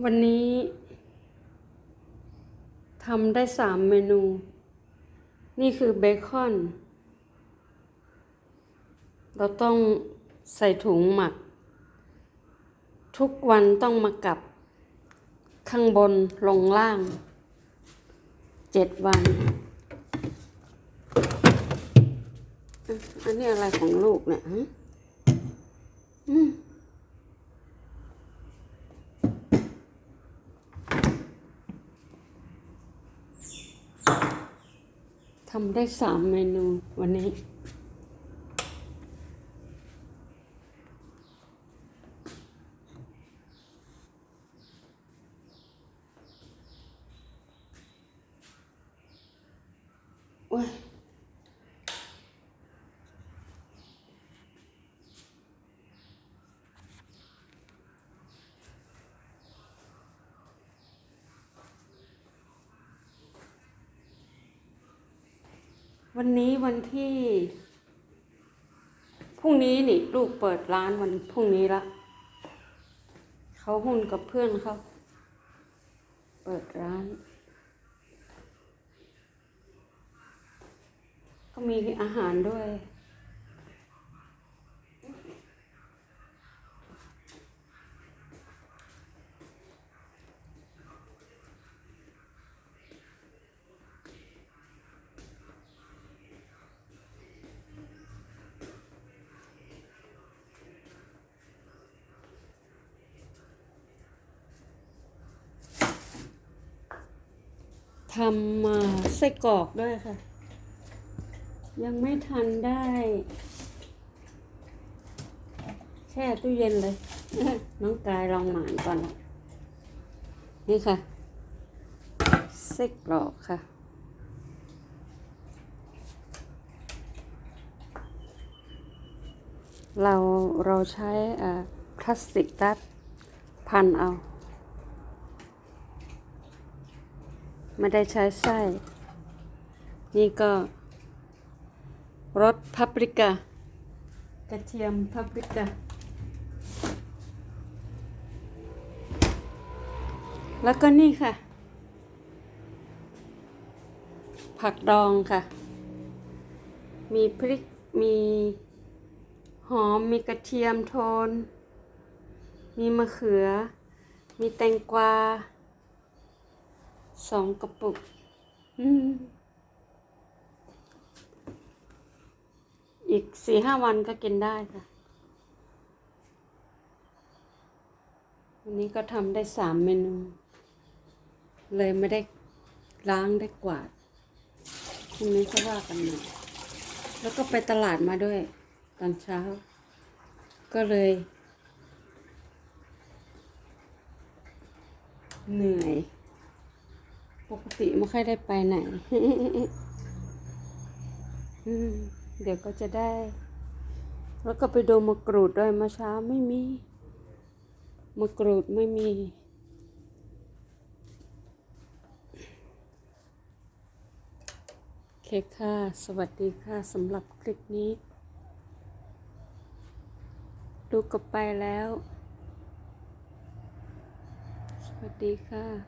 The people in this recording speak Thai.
วันนี้ทำได้สามเมนู นี่คือเบคอน เราต้องใส่ถุงหมัก ทุกวันต้องมากับ ข้างบนลงล่างเจ็ดวัน อันนี้อะไรของลูกเนี่ยฮะอืม ทำได้สามเมนูวันนี้ โอ้ย วันนี้วันที่พรุ่งนี้นี่ลูกเปิดร้านวันพรุ่งนี้ละเขาหุ้นกับเพื่อนเขาเปิดร้าน ก็มีอาหารด้วย ทำมาไส้กรอกด้วยค่ะ ยังไม่ทันได้ แช่ตู้เย็นเลย น้องกายลองหมานก่อน นี่ค่ะไส้กรอกค่ะ เราเราใช้อ่าพลาสติกรัดพันเอา ไม่ได้ใช้ไส้ นี่ก็รสพัปริกากระเทียมพัปริกาแล้วก็นี่ค่ะ ผักดองค่ะ มีพริก มีหอม มีกระเทียมโทน มีมะเขือ มีแตงกวา สองกระปุกอืมอีกสี่ห้าวันก็กินได้ค่ะวันนี้ก็ทำได้สามเมนู เลยไม่ได้ล้างได้กวาดพรุ่งนี้ก็ว่ากันใหม่แล้วก็ไปตลาดมาด้วย ตอนเช้า ก็เลย เหนื่อย ปกติไม่ค่อยได้ไปไหน เดี๋ยวก็จะได้ แล้วก็ไปดูมะกรูดด้วยมื่อเช้าไม่มี มะกรูดไม่มี เคค่ะ สวัสดีค่ะสำหรับคลิปนี้ ดูกลับไปแล้ว สวัสดีค่ะ